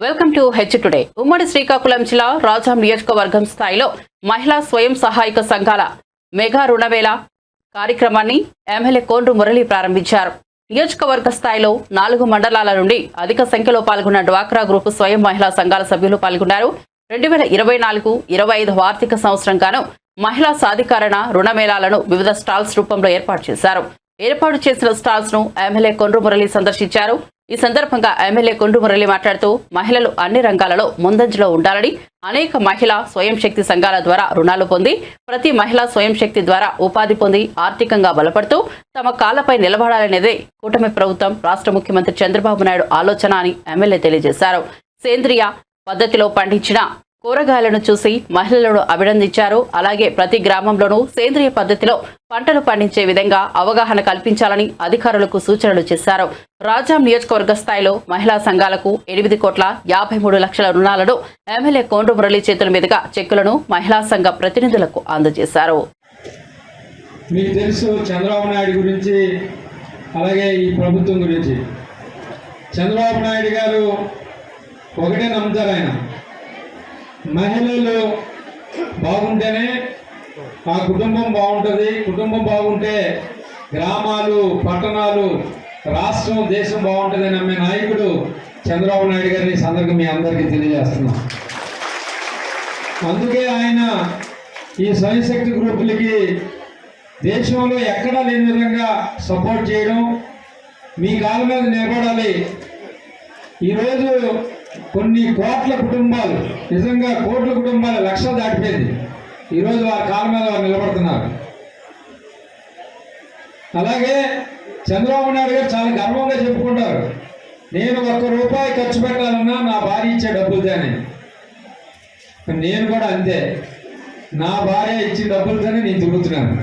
Welcome to H today ఉమ్మడి శ్రీకాకుళం జిల్లా రాజాం నియోజకవర్గం స్థాయిలో మహిళా స్వయం సహాయక సంఘాల మెగా రుణవేళ కార్యక్రమాన్ని ఎమ్మెల్యే కోండ్రు మురళి ప్రారంభించారు. నియోజకవర్గ స్థాయిలో నాలుగు మండలాల నుండి అధిక సంఖ్యలో పాల్గొన్న డ్వాక్రా గ్రూపు స్వయం మహిళా సంఘాల సభ్యులు పాల్గొన్నారు. రెండు వేల ఇరవై నాలుగు ఇరవై ఐదు ఆర్థిక సంవత్సరం గాను మహిళా సాధికారణ రుణమేళాలను వివిధ స్టాల్స్ రూపంలో ఏర్పాటు చేశారు. ఏర్పాటు చేసిన స్టాల్స్ను ఎమ్మెల్యే కొండ్రు మురళి సందర్శించారు. ఈ సందర్భంగా ఎమ్మెల్యే కుండు మురళి మాట్లాడుతూ మహిళలు అన్ని రంగాలలో ముందంజలో ఉండాలని అనేక మహిళా స్వయం శక్తి సంఘాల ద్వారా రుణాలు పొంది ప్రతి మహిళా స్వయం శక్తి ద్వారా ఉపాధి పొంది ఆర్థికంగా బలపడుతూ తమ కాళ్ళపై నిలబడాలనేదే కూటమి ప్రభుత్వం రాష్ట్ర ముఖ్యమంత్రి చంద్రబాబు నాయుడు ఆలోచన అని ఎమ్మెల్యే తెలియజేశారు. సేంద్రియ పద్ధతిలో పండించిన కూరగాయలను చూసి మహిళలను అభినందించారు. అలాగే ప్రతి గ్రామంలోనూ సేంద్రియ పద్ధతిలో పంటలు పండించే విధంగా అవగాహన కల్పించాలని అధికారులకు సూచనలు చేశారు. రాజాం నియోజకవర్గ స్థాయిలో మహిళా సంఘాలకు ఎనిమిది కోట్ల యాభై మూడు లక్షల రుణాలను ఎమ్మెల్యే కోండ్రు మురళి చేతుల మీదుగా చెక్కులను మహిళా సంఘ ప్రతినిధులకు అందజేశారు. మీకు తెలుసు చంద్రబాబు నాయుడు గురించి అలాగే ఈ ప్రభుత్వం గురించి. చంద్రబాబు నాయుడు గారు ఒకటే నమ్ముతారు ఆయన. మహిళలు బాగుంటేనే ఆ కుటుంబం బాగుంటుంది. కుటుంబం బాగుంటే గ్రామాలు పట్టణాలు రాష్ట్రం దేశం బాగుంటుంది నమ్మే నాయకుడు చంద్రబాబు నాయుడు గారిని ఈ సందర్భంగా మీ అందరికీ తెలియజేస్తున్నాం. అందుకే ఆయన ఈ స్వయంశక్తి గ్రూపులకి దేశంలో ఎక్కడా లేని విధంగా సపోర్ట్ చేయడం మీ కాళ్ళ మీద నిలబడాలి. ఈరోజు కొన్ని కోట్ల కుటుంబాలు నిజంగా కోట్ల కుటుంబాలు లక్షలు దాటిపోయింది. ఈరోజు వారి కాళ్ళ మీద వారు నిలబడుతున్నారు. అలాగే చంద్రబాబు నాయుడు గారు చాలా గర్వంగా చెప్పుకుంటారు. నేను ఒక్క రూపాయి ఖర్చు పెట్టాలన్నా నా భార్య ఇచ్చే డబ్బులతోనే నేను కూడా అంతే. నా భార్య ఇచ్చిన డబ్బులతోనే నేను తిరుగుతున్నాను.